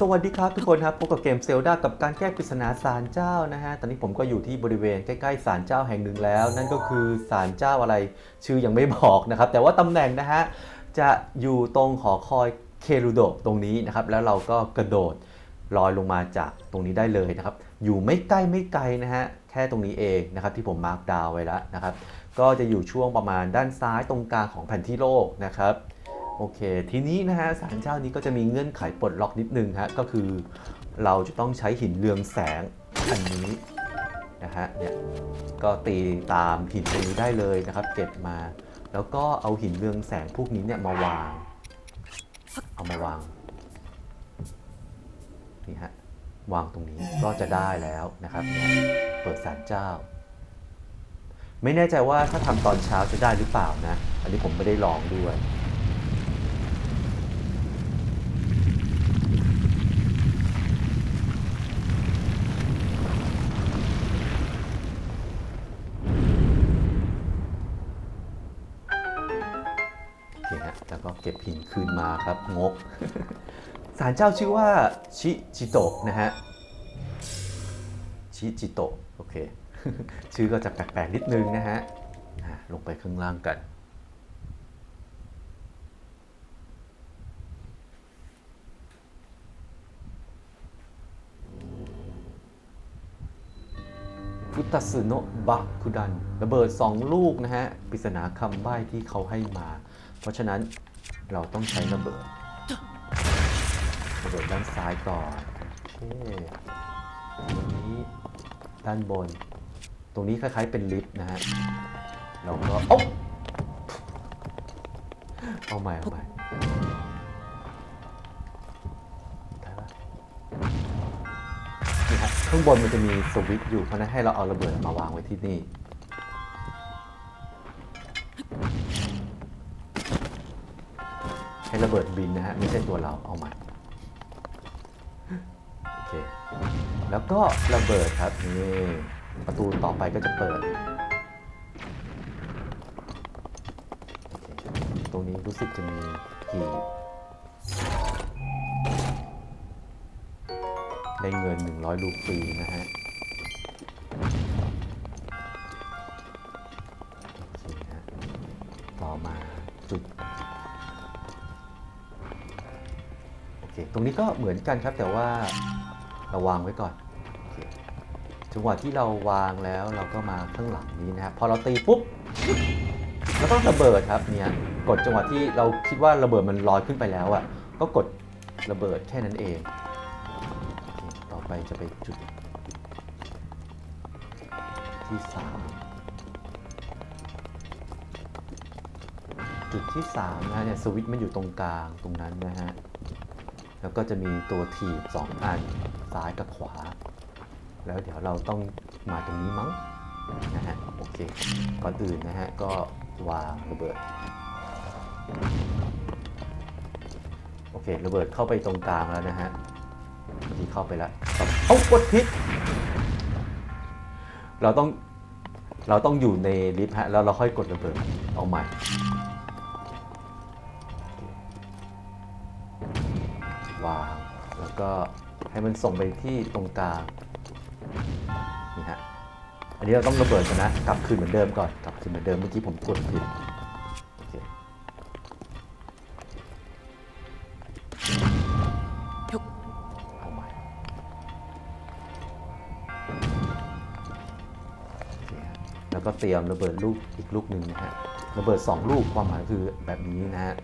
สวัสดีครับทุกคนครับพบกับเกมเซลดากับการแก้ปริศนาศาลเจ้านะฮะ ตอนนี้ผมก็อยู่ที่บริเวณใกล้ๆศาลเจ้าแห่งหนึ่งแล้ว นั่นก็คือศาลเจ้าอะไรชื่อยังไม่บอกนะครับ แต่ว่าตำแหน่งนะฮะ จะอยู่ตรงหอคอยเครูโดตรงนี้นะครับ แล้วเราก็กระโดดลอยลงมาจากตรงนี้ได้เลยนะครับ อยู่ไม่ใกล้ไม่ไกลนะฮะ แค่ตรงนี้เองนะครับที่ผมมาร์กดาวไว้แล้วนะครับ ก็จะอยู่ช่วงประมาณด้านซ้ายตรงกลางของแผนที่โลกนะครับ โอเค ทีนี้นะฮะศาลเจ้านี้ก็จะมีเงื่อนไขปลดล็อกนิดนึงฮะก็คือเราจะต้องใช้หินเรืองแสงอันนี้นะฮะเนี่ยก็ตีตามหินตรงนี้ได้เลยนะครับ เก็บมา แล้วก็เอาหินเรืองแสงพวกนี้เนี่ยมาวาง เอามาวางนี่ฮะวางตรงนี้ก็จะได้แล้วนะครับเปิดศาลเจ้า ไม่แน่ใจว่าถ้าทำตอนเช้าจะได้หรือเปล่านะ อันนี้ผมไม่ได้ลองด้วย แล้วก็เก็บหินคืนมาครับงกศาลเจ้าชื่อว่าชิจิโตะนะฮะชิจิโตะโอเคชื่อก็จะแปลกๆนิดนึงนะฮะลงไปข้างล่างกันฟุตสึโนะบะคุดันระเบิด 2 ลูกนะฮะปริศนาคำใบ้ที่เขาให้มา เพราะฉะนั้นเราต้องใช้ระเบิดระเบิดด้านซ้ายก่อนโอเคตรงนี้ด้านบน ตรงนี้คล้ายๆเป็นลิฟต์นะฮะเราก็โอ๊ะเอาใหม่เอาใหม่ได้ปะนี่ฮะข้างบนมันจะมีสวิตช์อยู่เพราะนั้นให้เราเอาระเบิดมาวางไว้ที่นี่ ให้ระเบิดบินนะฮะไม่ใช่ตัวเราเอาม่โอเคแล้วก็ระเบิดครับนี่ประตูต่อไปก็จะเปิด ตรงนี้รู้สึกจะมีกี่ได้เงิน 100 ลูกฟรีนะฮะโอเคฮะต่อมาจุด เคตรงนี้ก็เหมือนกันครับแต่ว่าเราวางไว้ก่อนจังหวะที่เราวางแล้วเราก็มาข้างหลังนี้นะฮะพอเราตีปุ๊บแล้วก็ระเบิดครับเนี่ยกดจังหวะที่เราคิดว่าระเบิดมันลอยขึ้นไปแล้วอะ่ะก็กดระเบิดแค่นั้นเองเต่อไปจะไปจุดที่ 3 จุดที่3นะเนี่ยสวิตช์มันอยู่ตรงกลางตรงนั้นนะฮะ แล้วก็จะมีตัวถีบ2อันซ้ายกับขวา แล้วเดี๋ยวเราต้องมาตรงนี้มั้งนะฮะโอเคก่อนอื่นนะฮะก็วางระเบิดโอเคระเบิดเข้าไปตรงกลางแล้วนะฮะเมื่อกี้เข้าไปแล้วเอากดพิษเราต้องเราต้องอยู่ในลิฟต์ฮะแล้วเราค่อยกดระเบิดเอาใหม่ แล้วก็ให้มันส่งไปที่ตรงกลางนี่ฮะอันนี้เราต้องระเบิดกันนะ กลับคืนเหมือนเดิมก่อน กลับคืนเหมือนเดิม เมื่อกี้ผมกดผิดโอเคเอาใหม่โอเคฮะแล้วก็เตรียมระเบิดลูกอีกลูกหนึ่งนะฮะ ระเบิด 2 ลูกความหมายคือแบบนี้นะฮะ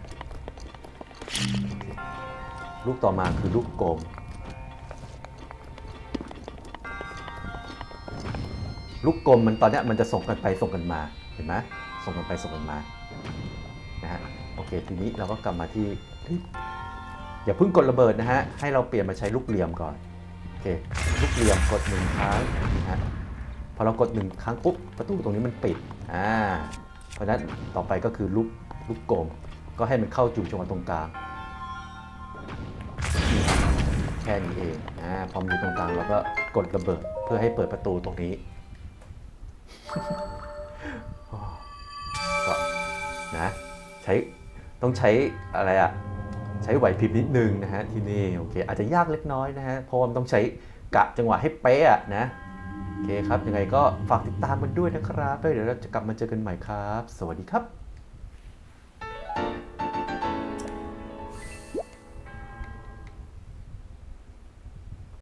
ลูกต่อมาคือลูกกลม ลูกกลมมันตอนเนี้ยมันจะส่งกันไปส่งกันมาเห็นไหมส่งกันไปส่งกันมานะฮะโอเคทีนี้เราก็กลับมาที่ลิฟอย่าเพิ่งกดระเบิดนะฮะให้เราเปลี่ยนมาใช้ลูกเหลี่ยมก่อนโอเคลูกเหลี่ยมกดหนึ่งครั้งนะฮะพอเรากดหนึ่งครั้งปุ๊บประตูตรงนี้มันปิดอ่าเพราะฉะนั้นต่อไปก็คือลูกลูกกลมก็ให้มันเข้าจู่จังหวะตรงกลาง ค่นี้เองอ่าพอมันอยู่ตรงกลางเราก็กดระเบิดเพื่อให้เปิดประตูตรงนี้ก็นะใช้ต้องใช้อะไรอะใช้ไหวพริบนิดนึงนะฮะที่นี่โอเคอาจจะยากเล็กน้อยนะฮะเพราะว่ามันต้องใช้กะจังหวะให้เป๊ะอะนะโอเคครับยังไงก็ฝากติดตามมันด้วยนะครับแล้วเดี๋ยวเราจะกลับมาเจอกันใหม่ครับ สวัสดีครับ